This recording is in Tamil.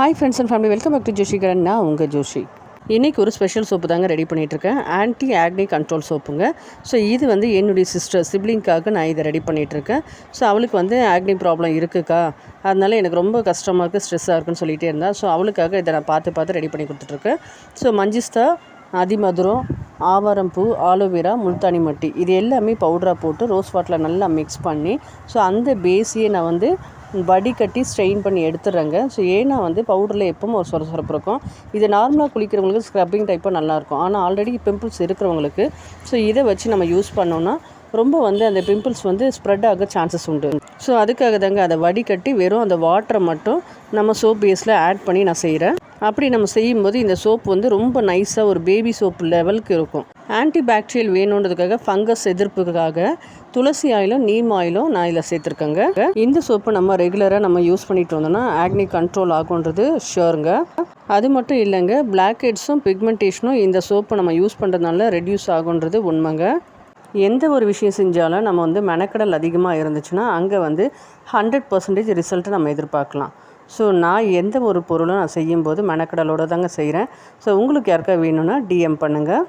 Hi friends and family welcome back to Joshi Karan நான் உங்கள் ஜோஷி இன்றைக்கி ஒரு ஸ்பெஷல் சோப்பு தாங்க ரெடி பண்ணிகிட்ருக்கேன் ஆன்டி ஆக்னி கண்ட்ரோல் சோப்புங்க ஸோ இது வந்து என்னுடைய சிஸ்டர் சிப்ளிங்காக நான் இதை ரெடி பண்ணிகிட்ருக்கேன் ஸோ அவளுக்கு வந்து ஆக்னி ப்ராப்ளம் இருக்குக்கா. அதனால எனக்கு ரொம்ப கஷ்டமாக இருக்குது ஸ்ட்ரெஸ்ஸாக இருக்குன்னு சொல்லிகிட்டே இருந்தேன் ஸோ அவளுக்காக இதை நான் பார்த்து பார்த்து ரெடி பண்ணி கொடுத்துட்ருக்கேன் ஸோ மஞ்சிஸ்தா அதிமதுரம் ஆவாரம்பூ ஆலோவேரா முல்தானி மட்டி. இது எல்லாமே பவுடராக போட்டு ரோஸ் வாட்டரில் நல்லா மிக்ஸ் பண்ணி. ஸோ அந்த பேஸையே நான் வந்து வடிகட்டி ஸ்ட்ரெயின் பண்ணி எடுத்துடுறேங்க. ஸோ ஏன்னா வந்து பவுடரில் எப்பவும் ஒரு சொர சொரப்பு இருக்கும். இது நார்மலாக குளிக்கிறவங்களுக்கு ஸ்க்ரப்பிங் டைப்பாக நல்லாயிருக்கும். ஆனால் ஆல்ரெடி பிம்பிள்ஸ் இருக்கிறவங்களுக்கு ஸோ இதை வச்சு நம்ம யூஸ் பண்ணோன்னா ரொம்ப வந்து அந்த பிம்பிள்ஸ் வந்து ஸ்ப்ரெட் ஆக சான்சஸ் உண்டு. ஸோ அதுக்காக தாங்க அதை வடிகட்டி வெறும் அந்த வாட்டரை மட்டும் நம்ம சோப் பேஸில் ஆட் பண்ணி நான் செய்கிறேன் அப்படி நம்ம செய்யும்போது இந்த சோப் வந்து ரொம்ப நைஸாக ஒரு பேபி சோப் லெவலுக்கு இருக்கும். ஆன்டிபாக்டீரியல் வேணுன்றதுக்காக ஃபங்கஸ் எதிர்ப்புக்காக துளசி ஆயிலும் நீம் ஆயிலும் நான் இதில் சேர்த்துருக்கேங்க. இந்த சோப்பு நம்ம ரெகுலராக நம்ம யூஸ் பண்ணிட்டு வந்தோம்னா ஆக்னி கண்ட்ரோல் ஆகுன்றது ஷோருங்க அது மட்டும் இல்லைங்க பிளாக் ஹெட்ஸும் பிக்மெண்டேஷனும் இந்த சோப்பு நம்ம யூஸ் பண்ணுறதுனால ரெடியூஸ் ஆகுன்றது உண்மைங்க. எந்த ஒரு விஷயம் செஞ்சாலும் நம்ம வந்து மெனக்கடல் அதிகமாக இருந்துச்சுன்னா அங்கே வந்து ஹண்ட்ரட் பர்சன்டேஜ் ரிசல்ட்டை நம்ம எதிர்பார்க்கலாம். ஸோ நான் எந்த ஒரு பொருளும் நான் செய்யும்போது மெனக்கடலோடு தாங்க செய்கிறேன் ஸோ உங்களுக்கு யாருக்கா வேணும்னா டிஎம் பண்ணுங்கள்